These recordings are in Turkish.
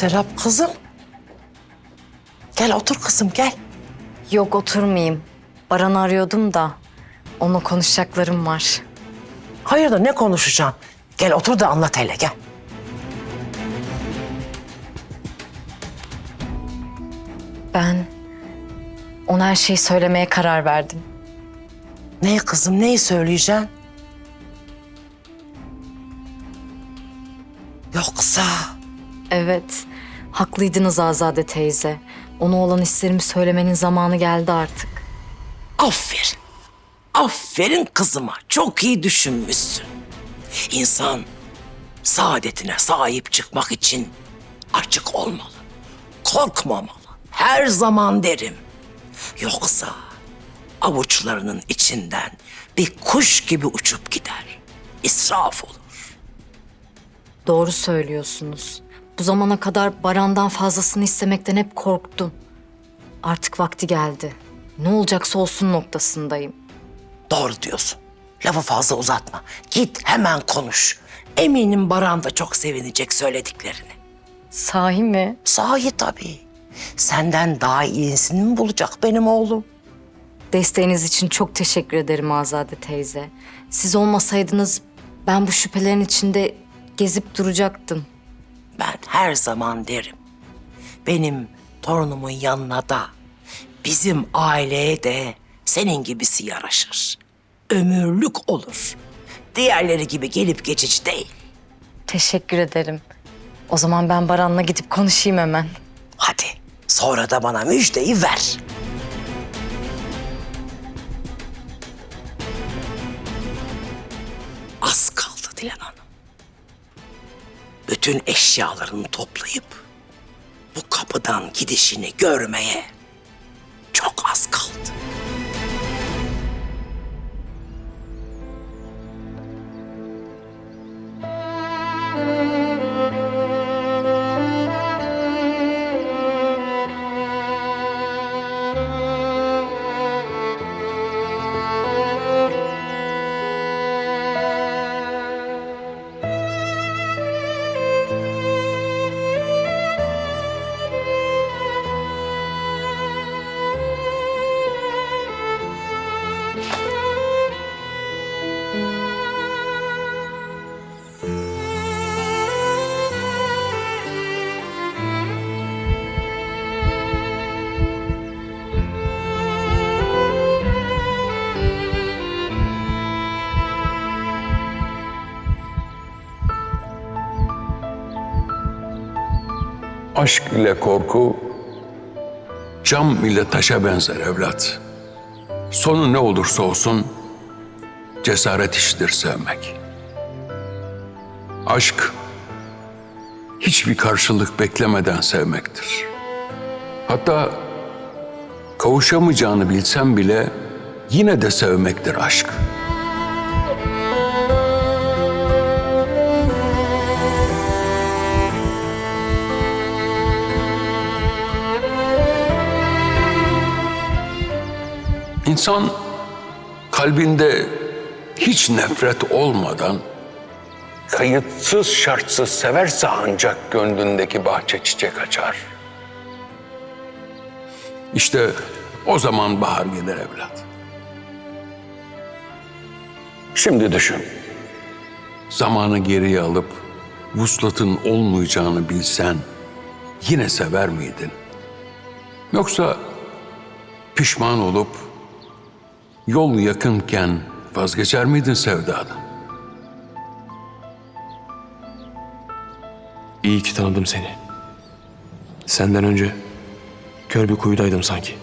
Serap kızım. Gel otur kızım gel. Yok oturmayayım. Baran'ı arıyordum da onunla konuşacaklarım var. Hayırdır ne konuşacaksın? Gel otur da anlat hele gel. Ben ona her şeyi söylemeye karar verdim. Neyi kızım neyi söyleyeceksin? Yoksa Evet, haklıydınız Azade teyze. Ona olan hislerimi söylemenin zamanı geldi artık. aferin. Aferin kızıma. Çok iyi düşünmüşsün. İnsan saadetine sahip çıkmak için açık olmalı. Korkmamalı. Her zaman derim. Yoksa avuçlarının içinden bir kuş gibi uçup gider. İsraf olur. Doğru söylüyorsunuz. Bu zamana kadar Baran'dan fazlasını istemekten hep korktum. Artık vakti geldi. Ne olacaksa olsun noktasındayım. Doğru diyorsun. Lafı fazla uzatma. Git hemen konuş. Eminim Baran da çok sevinecek söylediklerini. Sahi mi? Sahi tabii. Senden daha iyisini mi bulacak benim oğlum? Desteğiniz için çok teşekkür ederim Azade teyze. Siz olmasaydınız ben bu şüphelerin içinde gezip duracaktım. Ben her zaman derim. Benim torunumun yanına da, bizim aileye de senin gibisi yaraşır. Ömürlük olur. Diğerleri gibi gelip geçici değil. Teşekkür ederim. O zaman ben Baran'la gidip konuşayım hemen. Hadi sonra da bana müjdeyi ver. Az kaldı Dilan Hanım. Bütün eşyalarını toplayıp bu kapıdan gidişini görmeye Aşk ile korku cam ile taşa benzer evlat. Sonu ne olursa olsun cesaret işidir sevmek. Aşk hiçbir karşılık beklemeden sevmektir. Hatta kavuşamayacağını bilsem bile yine de sevmektir aşk. İnsan kalbinde hiç nefret olmadan kayıtsız şartsız severse ancak gönlündeki bahçe çiçek açar. İşte o zaman bahar gelir evlat. Şimdi düşün. Zamanı geriye alıp vuslatın olmayacağını bilsen yine sever miydin? Yoksa pişman olup yol yakınken vazgeçer miydin sevdadan? İyi ki tanıdım seni. Senden önce kör bir kuyudaydım sanki.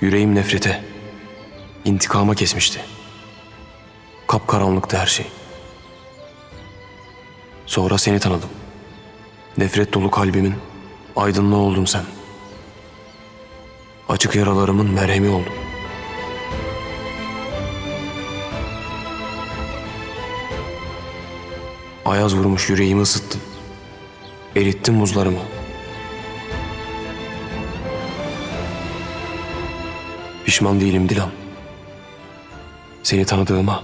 Yüreğim nefrete, intikama kesmişti. Kapkaranlıktı her şey. Sonra seni tanıdım. Nefret dolu kalbimin aydınlığı oldun sen. Açık yaralarımın merhemi oldun. Ayaz vurmuş yüreğimi ısıttın. Erittin buzlarımı. Pişman değilim Dilan. Seni tanıdığıma,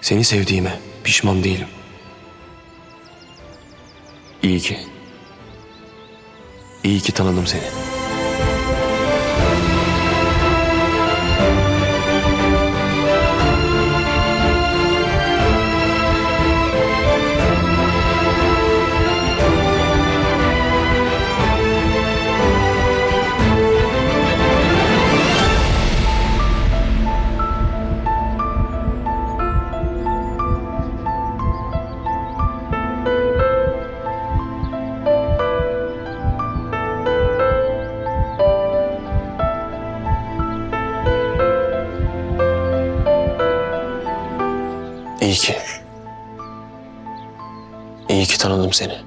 seni sevdiğime pişman değilim. İyi ki. İyi ki tanıdım seni. İyi ki tanıdım seni.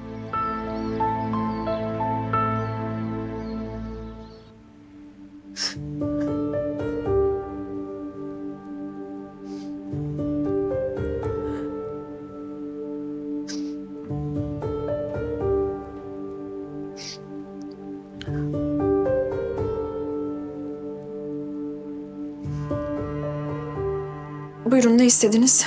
Buyurun ne istediniz?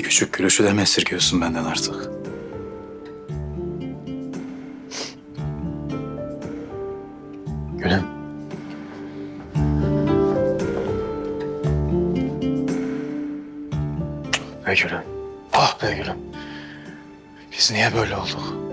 Bir küçük gülüşü de mi esirgiyorsun benden artık? Gülüm. Be gülüm. Ah be gülüm. Biz niye böyle olduk?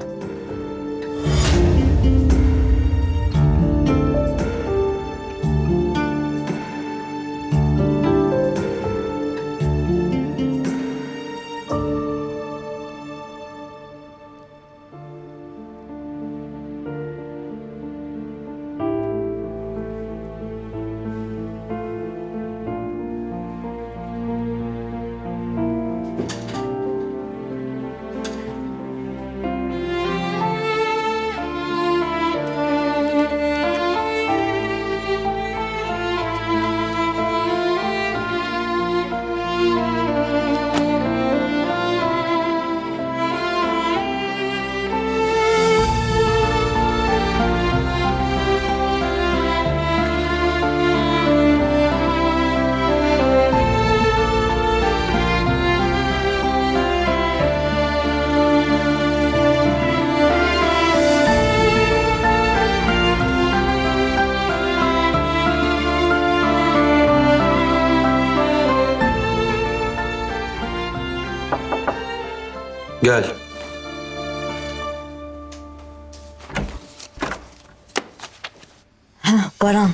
Baran,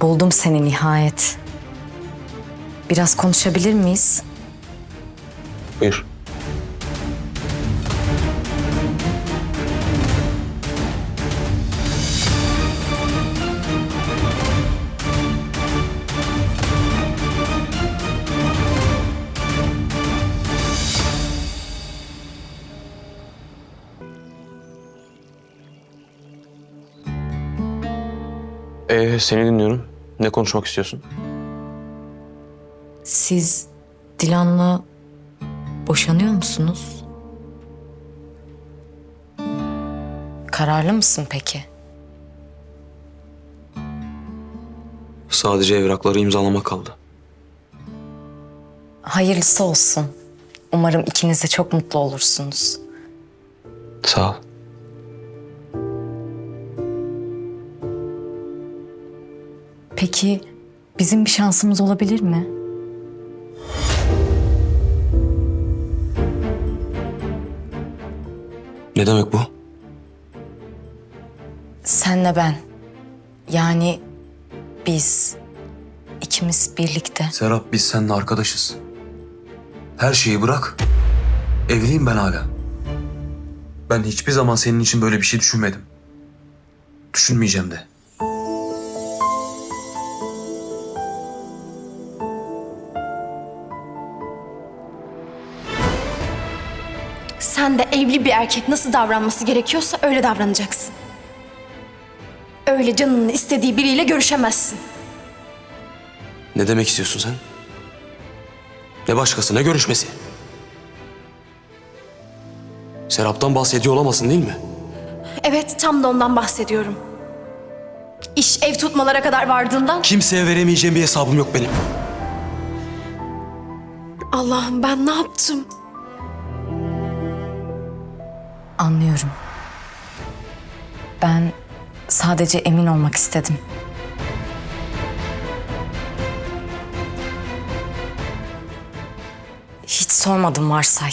buldum seni nihayet. Biraz konuşabilir miyiz? Buyur. Ee, seni dinliyorum. Ne konuşmak istiyorsun? Siz Dilan'la boşanıyor musunuz? Kararlı mısın peki? Sadece evrakları imzalamak kaldı. Hayırlısı olsun. Umarım ikiniz de çok mutlu olursunuz. Sağ ol. Peki bizim bir şansımız olabilir mi? Ne demek bu? Senle ben. Yani biz ikimiz birlikte. Serap biz seninle arkadaşız. Her şeyi bırak. Evliyim ben hala. Ben hiçbir zaman senin için böyle bir şey düşünmedim. Düşünmeyeceğim de. Evli bir erkek nasıl davranması gerekiyorsa öyle davranacaksın. Öyle canının istediği biriyle görüşemezsin. Ne demek istiyorsun sen? Ne başkası ne görüşmesi? Serap'tan bahsediyor olamazsın değil mi? Evet, tam da ondan bahsediyorum. İş ev tutmalara kadar vardığından Kimseye veremeyeceğim bir hesabım yok benim. Allah'ım ben ne yaptım? Anlıyorum. Ben sadece emin olmak istedim. Hiç sormadım varsay.